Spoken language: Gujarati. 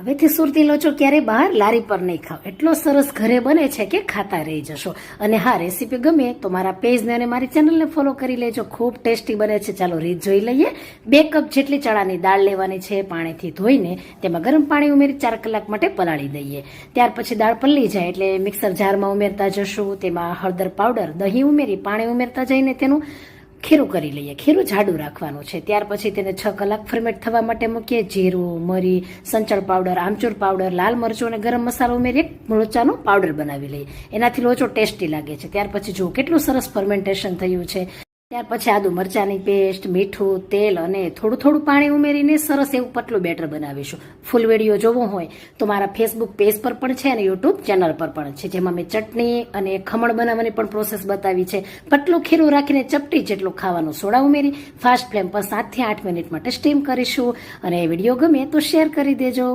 હવેથી સુરતી લોચો ક્યારે બહાર લારી પર નહીં ખાવ. એટલો સરસ ઘરે બને છે કે ખાતા રહી જશો. અને હા રેસીપી ગમે તો મારા પેજને અને મારી ચેનલને ફોલો કરી લેજો. ખૂબ ટેસ્ટી બને છે. ચાલો, રીત જોઈ લઈએ. બે કપ જેટલી ચણાની દાળ લેવાની છે પાણીથી ધોઈને, તેમાં ગરમ પાણી ઉમેરી ચાર કલાક માટે પલાળી દઈએ. ત્યાર પછી દાળ પલળી જાય એટલે મિક્સર જારમાં ઉમેરતા જશું. તેમાં હળદર પાવડર દહીં ઉમેરી, પાણી ઉમેરતા જઈને તેનું ખીરું કરી લઈએ. ખીરું જાડું રાખવાનું છે. ત્યાર પછી તેને છ કલાક ફર્મેટ થવા માટે મૂકીએ. જીરું, મરી, સંચળ પાવડર આમચૂર પાવડર લાલ મરચું અને ગરમ મસાલો ઉમેરી એક લોચાનો પાવડર બનાવી લઈએ. એનાથી લોચો ટેસ્ટી લાગે છે. ત્યાર પછી જુઓ કેટલું સરસ ફર્મેન્ટેશન થયું છે. ત્યાર પછી આદુ મરચાંની પેસ્ટ, મીઠું, તેલ અને થોડું થોડું પાણી ઉમેરીને સરસ એવું પતલું બેટર બનાવીશું. ફૂલ વીડિયો જોવો હોય તો મારા ફેસબુક પેજ પર પણ છે અને યુટ્યુબ ચેનલ પર પણ છે, જેમાં મેં ચટણી અને ખમણ બનાવવાની પણ પ્રોસેસ બતાવી છે. પતલું ખીરું રાખીને ચપટી જેટલું ખાવાનું સોડા ઉમેરી ફાસ્ટ ફ્લેમ પર સાતથી આઠ મિનિટ માટે સ્ટીમ કરીશું. અને વીડિયો ગમે તો શેર કરી દેજો.